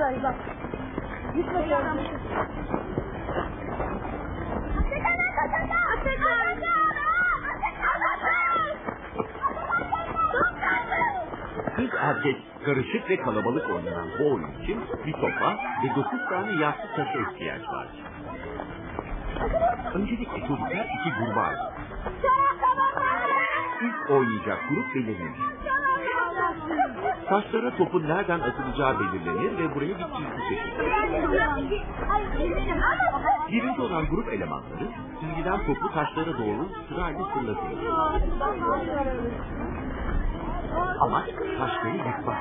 Buradayız bak. Git bakalım. Kız erkek karışık ve kalabalık oynanan bu oyun için bir topa ve dokuz tane yassı taşa ihtiyaç var. Öncelikle çocuklar iki gruba ayrılır. İlk oynayacak grup belirlenir. Taşlara topun nereden atılacağı belirlenir ve buraya bir çizgi çekilir. Birinci olan grup elemanları çizgiden topu taşlara doğru sırayla fırlatır. Ama taşları yıkmak.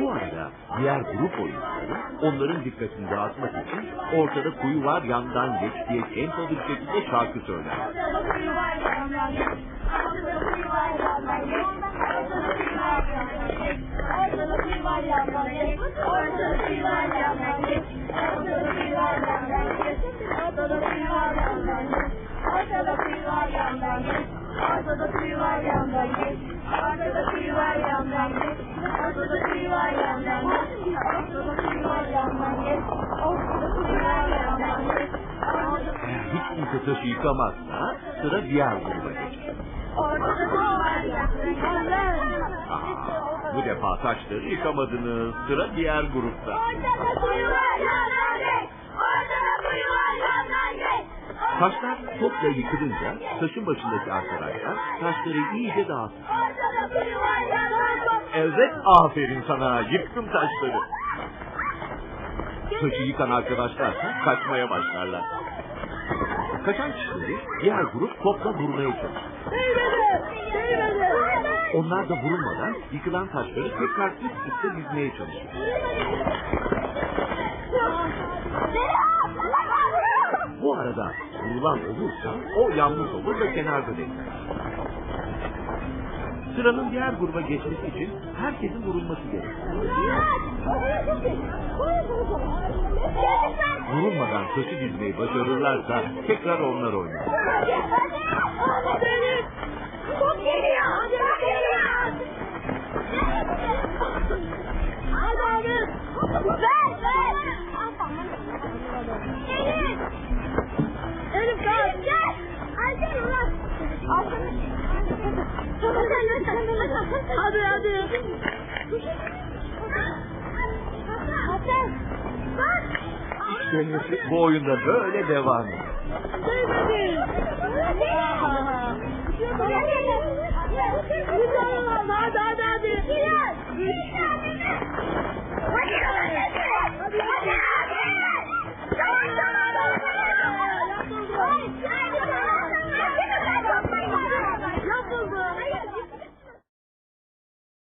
Bu arada diğer grup oyuncuları onların dikkatini dağıtmak için ortada kuyu var yandan geç diye tempolu bir şekilde şarkı söyler. kıtıç şey yıkamazsa sıra diğer gruba geçer. Bu defa saçları yıkamadınız. Sıra diğer grupta. Saçlar topla yıkılınca saçın başındaki arkadaşlar saçları iyice dağıtır. Evet aferin sana yıktım saçları. Saçı yıkan arkadaşlar kaçmaya başlarlar. Kaçan kişileri diğer grup topla vurmaya çalışır. Onlar da vurulmadan yıkılan taşları tekrar üst üste dizmeye çalışır. Bu arada vurulan olursa o yanlış olur ve kenarda bekler. Sıranın diğer gruba geçmesi için herkesin vurulması gerekir. Vurulmadan taşı dizmeyi başarırlarsa tekrar onlar oynar. Çok geliyor. Çok geliyor. Hadi abi. Ver ver. Elif. Elif gel. Gel. Hadi ulan. Hadi hadi. dönmesi bu oyunda böyle devam ediyor. Duymadım.